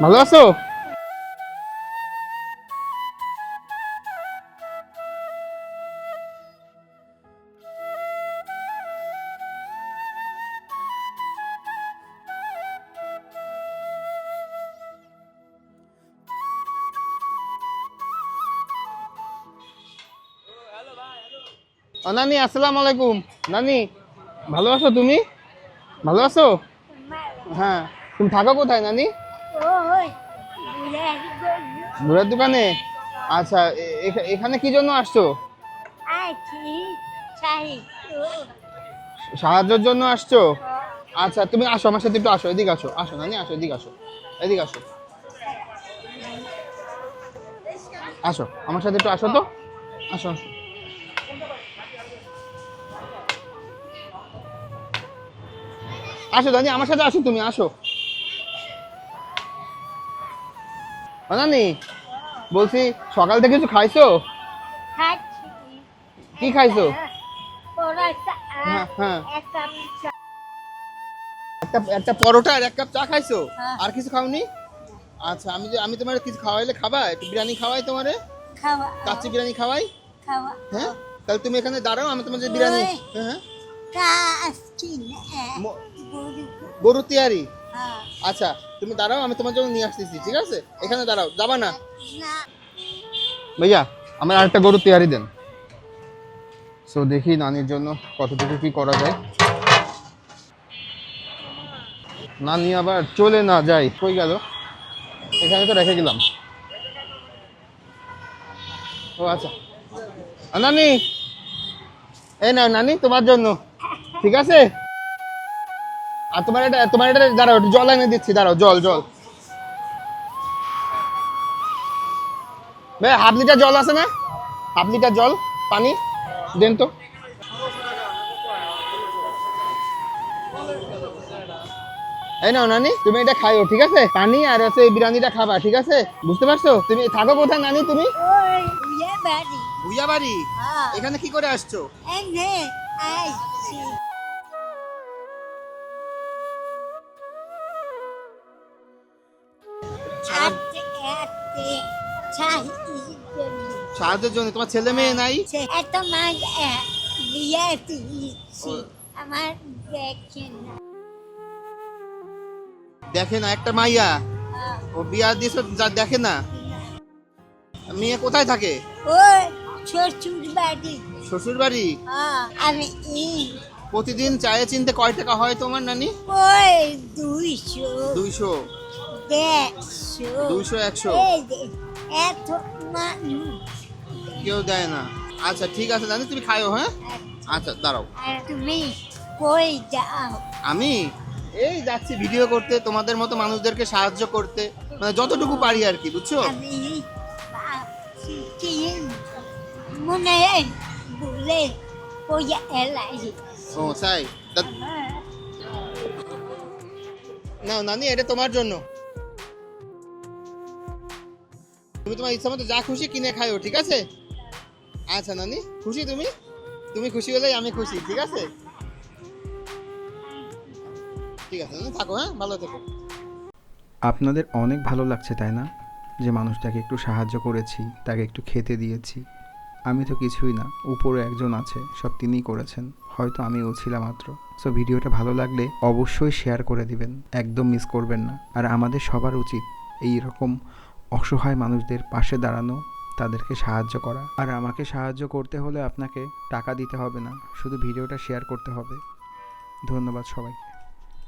ভালো আছো? ও নানি আসসালামু আলাইকুম। নানি ভালো আছো তুমি? ভালো আছো? হ্যাঁ তুমি থাকো কোথায় নানি? ঘোরার দোকানে? আচ্ছা এখা- এখানে কি জন্য আসছো? সাহায্যের জন্য আসছো? আচ্ছা তুমি আসো আমার সাথে একটু আসো এদিকে আসো আসো নানি আসো এদিকে আসো এদিকে আসো। আসো আমার সাথে একটু আসো তো। আসো আসো। আসো দানি আমার সাথে আসো তুমি আসো। ও নানি বলছি সকাল থেকে কিছু খাইছো? কি খাইছো? হ্যাঁ, হ্যাঁ। একটা একটা পরোটা আর এক কাপ চা খাইছো? হ্যাঁ। আর কিছু খাওনি? আচ্ছা আমি যে আমি তোমার কিছু খাওয়াইলে খাবা? একটু বিরিয়ানি খাওয়াই তোমারে? কাচ্চি বিরিয়ানি খাওয়াই? খাওয়া। হ্যাঁ? তাহলে তুমি এখানে দাঁড়াও আমি তোমার বিরিয়ানি হ্যাঁ গরু তিয়ারি। আচ্ছা তুমি দাঁড়াও আমি তোমার জন্য নিয়ে আসতেছি ঠিক আছে? এখানে দাঁড়াও যাবা না? ভাইয়া আমার আরেকটা গরু তিয়ারি দেন। সো দেখি নানির জন্য কতটুকু কি করা যায়। নানি আবার চলে না যাই কই গেল? এখানে তো রেখে গেলাম। ও আচ্ছা। নানি! এই না নানি তোমার জন্য। ঠিক আছে? আর তোমার এটা তোমার এটা দাঁড়াও জল এনে দিচ্ছি দাঁড়াও জল জল। ভাই হাফ লিটার জল আছে না? হাফ লিটার জল পানি দেন তো। এই নাও নানি তুমি এটা খাইও ঠিক আছে? পানি আর হচ্ছে এই বিরিয়ানিটা খাবা ঠিক আছে? বুঝতে পারছ? তুমি থাকো কোথায় নানি তুমি? ইয়ে ভুইয়া বাড়ি হ্যাঁ। এখানে কি করে আসছো? সাহায্যের জন্য তোমার ছেলে মেয়ে নাই? এত মাছ বিয়ে দিয়েছি আমার দেখে না দেখে না একটা মাইয়া। ও বিয়া দিয়েছ যা দেখে না। মেয়ে কোথায় থাকে? ওই শ্বশুর বাড়ি শ্বশুর বাড়ি আমি প্রতিদিন চায়ে চিনতে কয় টাকা হয় তোমার নানি? ওই দুইশো। দুইশো। দেড়শো দুইশো একশো। এত মানুষ কেউ দেয় না। আচ্ছা ঠিক আছে জানি তুমি খাইও হ্যাঁ? আচ্ছা। দাঁড়াও। তুমি কই যাও? আমি? এই যাচ্ছি ভিডিও করতে তোমাদের মতো মানুষদেরকে সাহায্য করতে। মানে যতটুকু পারি আর কি বুঝছ? মনে এলাই। ও না নানি এটা তোমার জন্য। তুমি তোমার ইচ্ছা মতো যা খুশি কিনে খাইও, ঠিক আছে? আচ্ছা নানি, খুশি তুমি? তুমি খুশি হলেই আমি খুশি, ঠিক আছে? ঠিক আছে থাকো হ্যাঁ? ভালো থেকো। আপনাদের অনেক ভালো লাগছে, তাই না? যে মানুষটাকে একটু সাহায্য করেছি, তাকে একটু খেতে দিয়েছি। আমি তো কিছুই না, উপরে একজন আছে, সব তিনিই করেছেন, হয়তো আমিও ছিলাম মাত্র। সো ভিডিওটা ভালো লাগলে অবশ্যই শেয়ার করে দিবেন, একদম মিস করবেন না। আর আমাদের সবার উচিত এই রকম অসহায় মানুষদের পাশে দাঁড়ানো, তাদেরকে সাহায্য করা। আর আমাকে সাহায্য করতে হলে আপনাকে টাকা দিতে হবে না, শুধু ভিডিওটা শেয়ার করতে হবে। ধন্যবাদ সবাইকে।